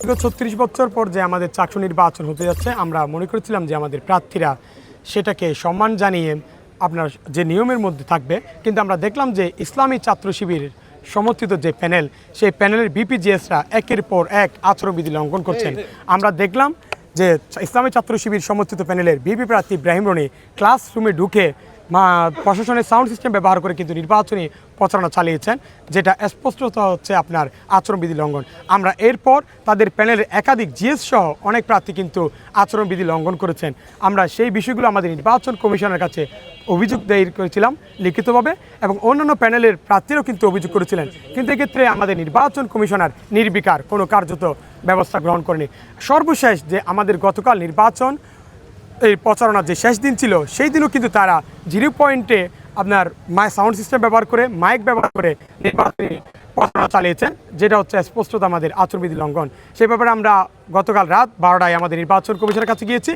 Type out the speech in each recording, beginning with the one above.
ছত্রিশ বছর পর যে আমাদের চাকসু নির্বাচন হতে যাচ্ছে আমরা মনে করেছিলাম যে আমাদের প্রার্থীরা সেটাকে সম্মান জানিয়ে আপনার যে নিয়মের মধ্যে থাকবে। কিন্তু আমরা দেখলাম যে ইসলামী ছাত্র শিবিরের সমর্থিত যে প্যানেল সেই প্যানেলের বিপিজিএসরা একের পর এক আচরণবিধি লঙ্ঘন করছেন। আমরা দেখলাম যে ইসলামী ছাত্র শিবির সমর্থিত প্যানেলের বিপি প্রার্থী ইব্রাহিম রনি ক্লাসরুমে ঢুকে প্রশাসনের সাউন্ড সিস্টেম ব্যবহার করে কিন্তু নির্বাচনী প্রচারণা চালিয়েছেন, যেটা স্পষ্টত হচ্ছে আপনার আচরণবিধি লঙ্ঘন। আমরা এরপর তাদের প্যানেলের একাধিক জিএস সহ অনেক প্রার্থী কিন্তু আচরণবিধি লঙ্ঘন করেছেন। আমরা সেই বিষয়গুলো আমাদের নির্বাচন কমিশনের কাছে অভিযোগ দায়ের করেছিলাম লিখিতভাবে এবং অন্যান্য প্যানেলের প্রার্থীরাও কিন্তু অভিযোগ করেছিলেন। কিন্তু এক্ষেত্রে আমাদের নির্বাচন কমিশনার নির্বিকার কোনো কার্যত ব্যবস্থা গ্রহণ করেনি। সর্বশেষ যে আমাদের গতকাল নির্বাচন এই প্রচারণার যে শেষ দিন ছিল, সেই দিনও কিন্তু তারা জিরো পয়েন্টে আপনার মাই সাউন্ড সিস্টেম ব্যবহার করে, মাইক ব্যবহার করে নির্বাচনী প্রচারণা চালিয়েছেন, যেটা হচ্ছে স্পষ্টত আমাদের আচরণবিধি লঙ্ঘন। সেই ব্যাপারে আমরা গতকাল রাত বারোটায় আমাদের নির্বাচন কমিশনের কাছে গিয়েছি।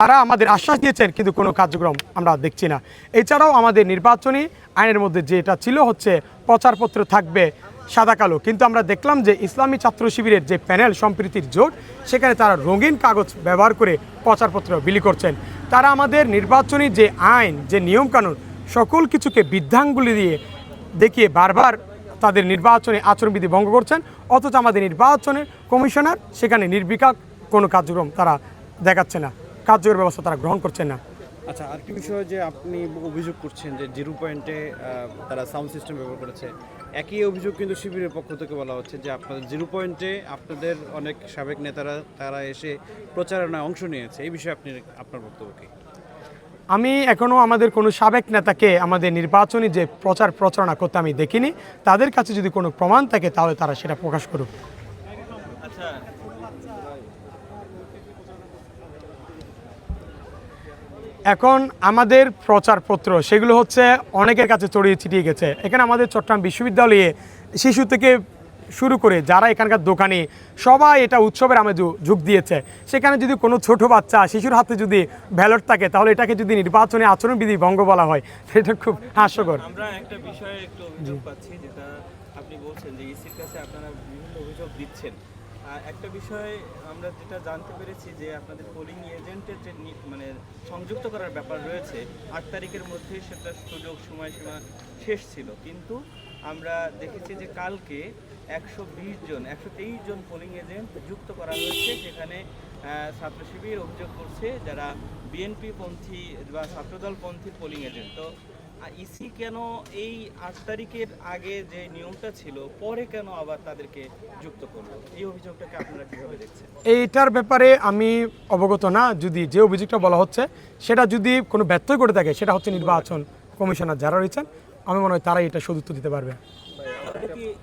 তারা আমাদের আশ্বাস দিয়েছেন, কিন্তু কোনো কার্যক্রম আমরা দেখছি না। এছাড়াও আমাদের নির্বাচনী আইনের মধ্যে যেটা ছিল হচ্ছে প্রচারপত্র থাকবে সাদা কালো। কিন্তু আমরা দেখলাম যে ইসলামী ছাত্র শিবিরের যে প্যানেল সম্প্রীতির জোট, সেখানে তারা রঙিন কাগজ ব্যবহার করে প্রচারপত্র বিলি করছেন। তারা আমাদের নির্বাচনী যে আইন, যে নিয়মকানুন, সকল কিছুকে বৃদ্ধাঙ্গুলি দিয়ে দেখিয়ে বারবার তাদের নির্বাচনী আচরণবিধি ভঙ্গ করছেন। অথচ আমাদের নির্বাচনের কমিশনার সেখানে নির্বিকার কোনো কার্যক্রম তারা দেখাচ্ছে না। কার্যকর ব্যবস্থা তারা গ্রহণ করছেন না। আচ্ছা আর কি বিষয় যে আপনি অভিযোগ করছেন যে জিরো পয়েন্টে তারা সাউন্ড সিস্টেম ব্যবহার করেছে একই অভিযোগ কিন্তু শিবিরের পক্ষ থেকে বলা হচ্ছে যে আপনাদের জিরো পয়েন্টে আপনাদের অনেক সাবেক নেতারা তারা এসে প্রচারণায় অংশ নিয়েছে। এই বিষয়ে আপনি আপনার বক্তব্য কি? আমি এখনও আমাদের কোনো সাবেক নেতাকে আমাদের নির্বাচনী যে প্রচার প্রচারণা করতে আমি দেখিনি। তাদের কাছে যদি কোনো প্রমাণ থাকে তাহলে তারা সেটা প্রকাশ করুক। এখন আমাদের প্রচারপত্র সেগুলো হচ্ছে অনেকের কাছে ছড়িয়ে ছিটিয়ে গেছে। এখানে আমাদের চট্টগ্রাম বিশ্ববিদ্যালয়ে শিশু থেকে শুরু করে যারা এখানকার দোকানে সবাই এটা উৎসবের আমেজ যোগ দিয়েছে। সেখানে যদি কোনো ছোট বাচ্চা শিশুর হাতে যদি ব্যালট থাকে তাহলে এটাকে যদি নির্বাচনে আচরণবিধি ভঙ্গ বলা হয় সেটা খুব হাস্যকর। আমরা একটা বিষয়ে একটু অভিযোগ পাচ্ছি যেটা আপনি বলছেন যে ইসির কাছে আপনারা বিভিন্ন অভিযোগ দিচ্ছেন। একটা বিষয় আমরা যেটা জানতে পেরেছি যে আপনাদের পোলিং এজেন্টের যে মানে সংযুক্ত করার ব্যাপার রয়েছে আট তারিখের মধ্যে সেটা সুযোগ সময়সীমা শেষ ছিল। কিন্তু আমরা দেখেছি যে কালকে একশো বিশ জন একশো তেইশ জন পোলিং এজেন্ট যুক্ত করা হয়েছে সেখানে আহ, ছাত্র শিবির অভিযোগ করছে যারা বিএনপি পন্থী বা ছাত্রদল পন্থী পোলিং এজেন্ট তো ইসি কেন এই আট তারিখের আগে যে নিয়মটা ছিল পরে কেন আবার তাদেরকে যুক্ত করল? এই অভিযোগটাকে আপনারা কীভাবে দেখছেন? এইটার ব্যাপারে আমি অবগত না যদি যে অভিযোগটা বলা হচ্ছে সেটা যদি কোনো ব্যত্যয় করে থাকে সেটা হচ্ছে নির্বাচন কমিশনার যারা রয়েছেন আমি মনে হয় তারাই এটা সদুত্তর দিতে পারবে।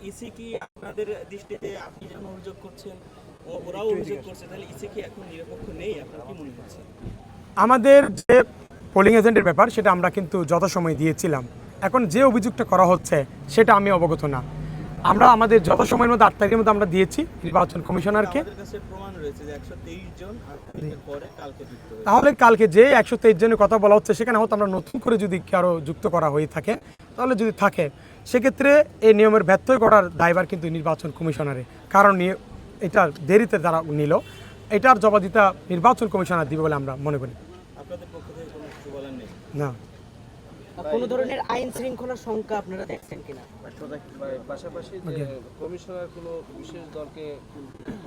ইসি কি আপনাদের দৃষ্টিতে আপনি যেমন অভিযোগ করছেন ওরাও অভিযোগ করছে তাহলে ইসি কি এখন নিরপেক্ষ নেই? আপনার কি মনে হচ্ছে? আমাদের যে পোলিং এজেন্টের ব্যাপার সেটা আমরা কিন্তু যথাসময় দিয়েছিলাম। এখন যে অভিযোগটা করা হচ্ছে সেটা আমি অবগত না। আমরা আমাদের যথাসময়ের মধ্যে আট তারিখের মধ্যে আমরা দিয়েছি নির্বাচন কমিশনারকে। তাহলে কালকে যে একশো তেইশ জনের কথা বলা হচ্ছে সেখানে হয়তো আমরা নতুন করে যদি কারও যুক্ত করা হয়ে থাকে তাহলে যদি থাকে সেক্ষেত্রে এই নিয়মের ব্যত্যয় করার দায়ভার কিন্তু নির্বাচন কমিশনারে। কারণ নিয়ে এটা দেরিতে তারা নিল। এটার জবাদিতা নির্বাচন কমিশনার দিবে বলে আমরা মনে করি। আপনাদের পক্ষ থেকে না। কোনো ধরনের আইন শৃঙ্খলার শঙ্কা আপনারা দেখছেন কিনা? পাশাপাশি যে কমিশনার কোনো বিশেষ দলকে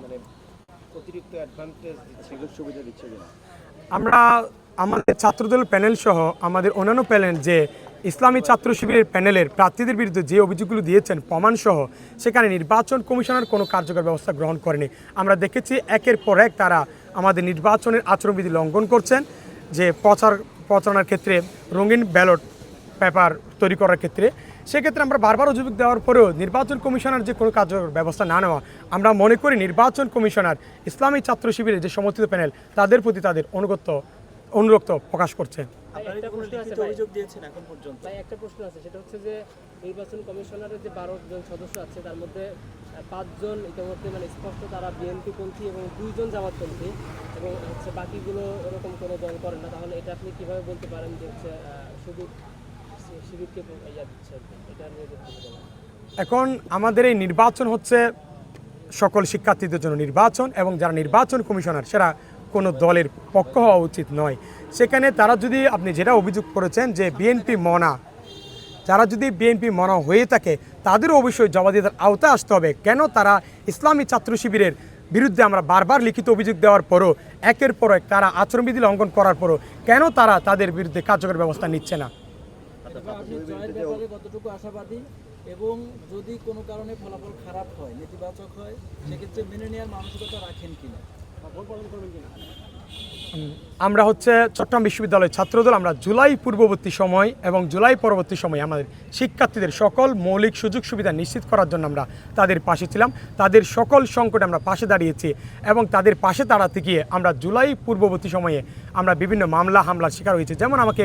মানে অতিরিক্ত অ্যাডভান্টেজ দিচ্ছে সুবিধা দিচ্ছে কিনা? আমরা আমাদের ছাত্রদল প্যানেল সহ আমাদের অন্যান্য প্যানেল যে ইসলামী ছাত্র শিবিরের প্যানেলের প্রার্থীদের বিরুদ্ধে যে অভিযোগগুলো দিয়েছেন প্রমাণ সহ সেখানে নির্বাচন কমিশনার কোনো কার্যকর ব্যবস্থা গ্রহণ করেনি। আমরা দেখেছি একের পর এক তারা আমাদের নির্বাচনের আচরণবিধি লঙ্ঘন করছেন যে প্রচার প্রচারণার ক্ষেত্রে রঙিন ব্যালট পেপার তৈরি করার ক্ষেত্রে সেক্ষেত্রে আমরা বারবার অভিযোগ দেওয়ার পরেও নির্বাচন কমিশনার যে কোনো কার্যকর ব্যবস্থা না নেওয়া আমরা মনে করি নির্বাচন কমিশনার ইসলামী ছাত্র শিবিরের যে সমর্থিত প্যানেল তাদের প্রতি তাদের অনুগত অনুরক্ত প্রকাশ করছে। আপনারা কি কোনো লিখিত অভিযোগ দিয়েছেন এখন পর্যন্ত। ভাই একটা প্রশ্ন আছে সেটা হচ্ছে যে নির্বাচন কমিশনারের যে বারো জন সদস্য আছে তার মধ্যে পাঁচজন ইতিমধ্যে মানে স্পষ্ট তারা বিএনপি পন্থী এবং দুইজন জামাতপন্থী। এবং হচ্ছে বাকিগুলো এরকম কোনো দল করেন না, তাহলে এটা আপনি কীভাবে বলতে পারেন যে হচ্ছে শুধু শিবিরকে এটা। এখন আমাদের এই নির্বাচন হচ্ছে সকল শিক্ষার্থীদের জন্য নির্বাচন এবং যারা নির্বাচন কমিশনার সেটা কোনো দলের পক্ষ হওয়া উচিত নয়। সেখানে তারা যদি, আপনি যেটা অভিযোগ করেছেন যে বিএনপি মনা, যারা যদি বিএনপি মনা হয়ে থাকে, তাদেরও অবশ্যই জবাবদিহিতার আওতায় আসতে হবে। কেন তারা ইসলামী ছাত্র শিবিরের বিরুদ্ধে আমরা বারবার লিখিত অভিযোগ দেওয়ার পরও একের পর এক তারা আচরণবিধি লঙ্ঘন করার পরও কেন তারা তাদের বিরুদ্ধে কার্যকর ব্যবস্থা নিচ্ছে না? আপনি জয়ের কতটুকু আশাবাদী এবং যদি কোনো কারণে ফলাফল খারাপ হয় নেতিবাচক হয় সেক্ষেত্রে মেনে নেওয়ার মানসিকতা রাখেন কিনা? আমরা হচ্ছে চট্টগ্রাম বিশ্ববিদ্যালয়ের ছাত্রদল, আমরা জুলাই পূর্ববর্তী সময় এবং জুলাই পরবর্তী সময় আমাদের শিক্ষার্থীদের সকল মৌলিক সুযোগ সুবিধা নিশ্চিত করার জন্য আমরা তাদের পাশে ছিলাম। তাদের সকল সংকটে আমরা পাশে দাঁড়িয়েছি এবং তাদের পাশে দাঁড়াতে গিয়ে আমরা জুলাই পূর্ববর্তী সময়ে আমরা বিভিন্ন মামলা, হামলার শিকার হয়েছি। যেমন আমাকে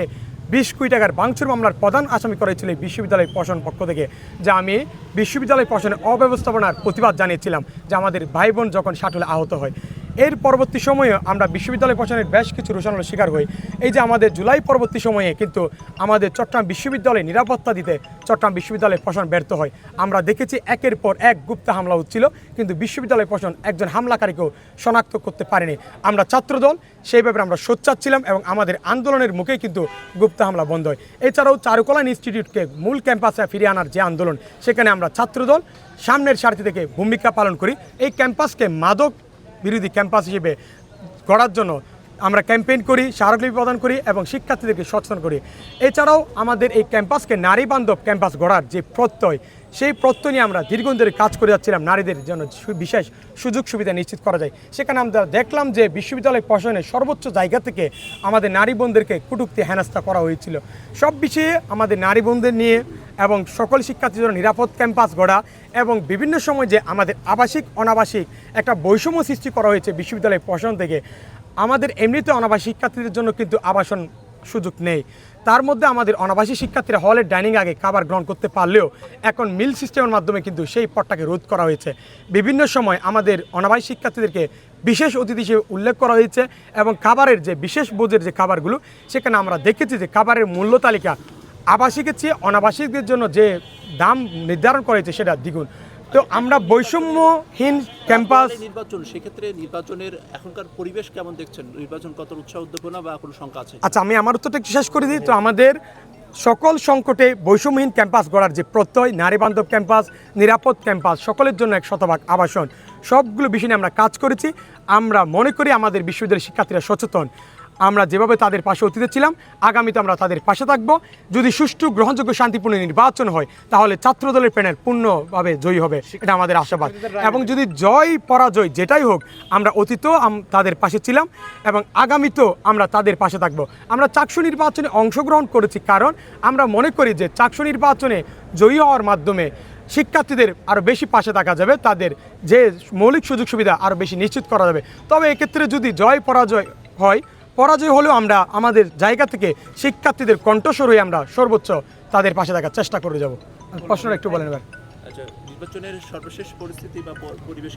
বিশ কোটি টাকার বাংচুর মামলার প্রধান আসামি করেছিল বিশ্ববিদ্যালয় প্রশাসন পক্ষ থেকে, যে আমি বিশ্ববিদ্যালয় প্রশাসনের অব্যবস্থাপনার প্রতিবাদ জানিয়েছিলাম যে আমাদের ভাই বোন যখন শাটলে আহত হয়। এর পরবর্তী সময়ে আমরা বিশ্ববিদ্যালয় প্রশাসনের বেশ কিছু রোষানোর শিকার হই। এই যে আমাদের জুলাই পরবর্তী সময়ে কিন্তু আমাদের চট্টগ্রাম বিশ্ববিদ্যালয়ে নিরাপত্তা দিতে চট্টগ্রাম বিশ্ববিদ্যালয় প্রশাসন ব্যর্থ হয়। আমরা দেখেছি একের পর এক গুপ্ত হামলা হচ্ছিল কিন্তু বিশ্ববিদ্যালয় প্রশাসন একজন হামলাকারীকেও শনাক্ত করতে পারেনি। আমরা ছাত্রদল, সেই ব্যাপারে আমরা সোচ্চার ছিলাম এবং আমাদের আন্দোলনের মুখেই কিন্তু গুপ্ত হামলা বন্ধ হয়। এছাড়াও চারুকলা ইনস্টিটিউটকে মূল ক্যাম্পাসে ফিরিয়ে আনার যে আন্দোলন, সেখানে আমরা ছাত্রদল, সামনের সারিতে থেকে ভূমিকা পালন করি। এই ক্যাম্পাসকে মাদক বিরোধী ক্যাম্পাস হিসেবে গড়ার জন্য আমরা ক্যাম্পেইন করি, স্মারকলিপি প্রদান করি এবং শিক্ষার্থীদেরকে সচেতন করি। এছাড়াও আমাদের এই ক্যাম্পাসকে নারী বান্ধব ক্যাম্পাস গড়ার যে প্রত্যয়, সেই প্রত্যয় নিয়ে আমরা দীর্ঘদিন ধরে কাজ করে যাচ্ছিলাম। নারীদের জন্য বিশেষ সুযোগ সুবিধা নিশ্চিত করা যায়। সেখানে আমরা দেখলাম যে বিশ্ববিদ্যালয় প্রশাসনের সর্বোচ্চ জায়গা থেকে আমাদের নারী বোনদেরকে কুটুক্তি হেনস্থা করা হয়েছিল। সব বিষয়ে আমাদের নারী বোনদের নিয়ে এবং সকল শিক্ষার্থীদের নিরাপদ ক্যাম্পাস গড়া এবং বিভিন্ন সময় যে আমাদের আবাসিক, অনাবাসিক একটা বৈষম্য সৃষ্টি করা হয়েছে বিশ্ববিদ্যালয় প্রশাসন থেকে, আমাদের এমনিতে অনাবাসিক শিক্ষার্থীদের জন্য কিন্তু আবাসন সুযোগ নেই। তার মধ্যে আমাদের অনাবাসী শিক্ষার্থীরা হলের ডাইনিং আগে খাবার গ্রহণ করতে পারলেও এখন মিল সিস্টেমের মাধ্যমে কিন্তু সেই পথটাকে রোধ করা হয়েছে। বিভিন্ন সময় আমাদের অনাবাসী শিক্ষার্থীদেরকে বিশেষ অতিথি হিসেবে উল্লেখ করা হয়েছে এবং খাবারের যে বিশেষ বোঝের যে খাবারগুলো, সেখানে আমরা দেখেছি যে খাবারের মূল্য তালিকা আবাসিকের চেয়ে অনাবাসিকদের জন্য যে দাম নির্ধারণ করেছে সেটা দ্বিগুণ। তো আমরা বৈষম্যহীন ক্যাম্পাস নির্বাচন সেক্ষেত্রে নির্বাচনের এখনকার পরিবেশ কেমন দেখছেন? নির্বাচন কত উৎসাহ উদ্দীপনা বা কোনো শঙ্কা আছে? আচ্ছা আমি আমার উত্তরটা শেষ করে দিই। তো আমাদের সকল সংকটে বৈষম্যহীন ক্যাম্পাস গড়ার যে প্রত্যয় নারী বান্ধব ক্যাম্পাস নিরাপদ ক্যাম্পাস সকলের জন্য এক শতভাগ আবাসন সবগুলো বিষয় নিয়ে আমরা কাজ করেছি। আমরা মনে করি আমাদের বিশ্ববিদ্যালয়ের শিক্ষার্থীরা সচেতন। আমরা যেভাবে তাদের পাশে অতীতে ছিলাম আগামীতে আমরা তাদের পাশে থাকব। যদি সুষ্ঠু গ্রহণযোগ্য শান্তিপূর্ণ নির্বাচন হয় তাহলে ছাত্রদলের প্যানেল পূর্ণভাবে জয়ী হবে। এটা আমাদের আশাবাদ। এবং যদি জয় পরাজয় যেটাই হোক আমরা অতীতেও তাদের পাশে ছিলাম এবং আগামীতেও আমরা তাদের পাশে থাকব। আমরা চাকসু নির্বাচনে অংশগ্রহণ করেছি কারণ আমরা মনে করি যে চাকসু নির্বাচনে জয়ী হওয়ার মাধ্যমে শিক্ষার্থীদের আরও বেশি পাশে থাকা যাবে তাদের যে মৌলিক সুযোগ সুবিধা আরও বেশি নিশ্চিত করা যাবে। তবে এক্ষেত্রে যদি জয় পরাজয় হয় পরাজয় হলেও আমরা আমাদের জায়গা থেকে শিক্ষার্থীদের কণ্ঠস্বর হয়ে আমরা সর্বোচ্চ তাদের পাশে থাকার চেষ্টা করে যাব। প্রশ্নটা একটু বলেন এবার। আচ্ছা নির্বাচনের সর্বশেষ পরিস্থিতি বা পরিবেশ